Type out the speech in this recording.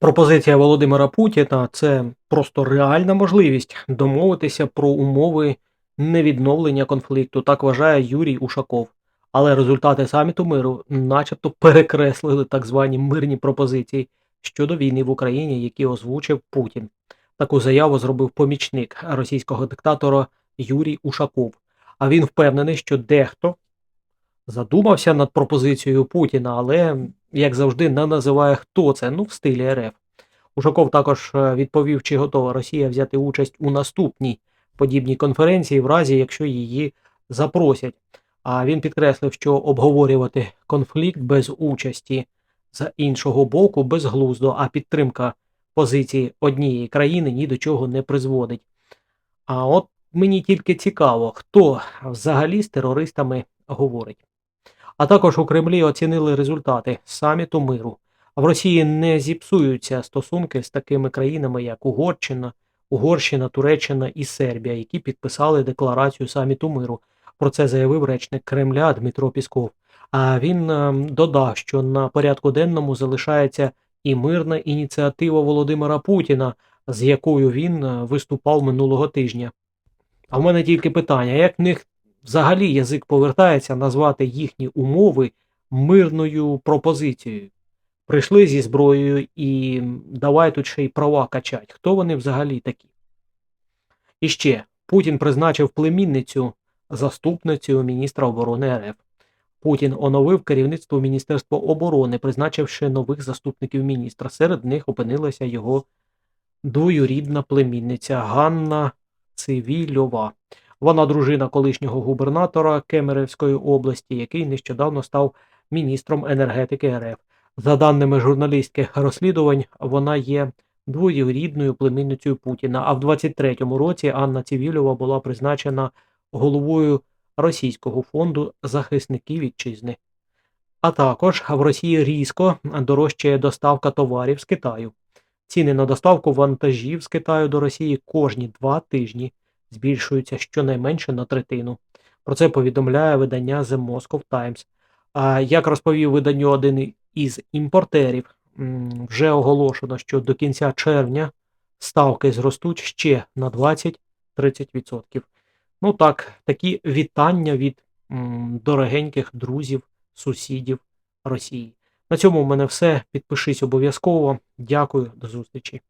Пропозиція Володимира Путіна це просто реальна можливість домовитися про умови невідновлення конфлікту, так вважає Юрій Ушаков. Але результати саміту миру начебто перекреслили так звані мирні пропозиції щодо війни в Україні, які озвучив Путін. Таку заяву зробив помічник російського диктатора Юрій Ушаков. А він впевнений, що дехто задумався над пропозицією Путіна, але, як завжди, не називає хто це, ну в стилі РФ. Ушаков також е, відповів, чи готова Росія взяти участь у наступній подібній конференції, в разі якщо її запросять. А він підкреслив, що обговорювати конфлікт без участі з іншого боку безглуздо, а підтримка позиції однієї країни ні до чого не призводить. А от мені тільки цікаво, хто взагалі з терористами говорить. А також у Кремлі оцінили результати саміту миру. А в Росії не зіпсуються стосунки з такими країнами, як Угорщина, Угорщина, Туреччина і Сербія, які підписали декларацію саміту миру. Про це заявив речник Кремля Дмитро Пісков. А він е, додав, що на порядку денному залишається і мирна ініціатива Володимира Путіна, з якою він е, виступав минулого тижня. А в мене тільки питання: як в них взагалі язик повертається назвати їхні умови мирною пропозицією? Прийшли зі зброєю і давай тут ще й права качать. Хто вони взагалі такі? І ще Путін призначив племінницю заступницею міністра оборони РФ. Путін оновив керівництво Міністерства оборони, призначивши нових заступників міністра. Серед них опинилася його двоюрідна племінниця Ганна Цивільова. Вона дружина колишнього губернатора Кемерівської області, який нещодавно став міністром енергетики РФ. За даними журналістських розслідувань, вона є двоюрідною племінницею Путіна. А в 23-му році Анна Цивільова була призначена головою Російського фонду захисників вітчизни. А також в Росії різко дорожчає доставка товарів з Китаю. Ціни на доставку вантажів з Китаю до Росії кожні два тижні збільшуються щонайменше на третину. Про це повідомляє видання The Moscow Times. А як розповів виданню один із імпортерів, вже оголошено, що до кінця червня ставки зростуть ще на 20-30%. Ну так, такі вітання від дорогеньких друзів, сусідів Росії. На цьому в мене все. Підпишись обов'язково. Дякую, до зустрічі.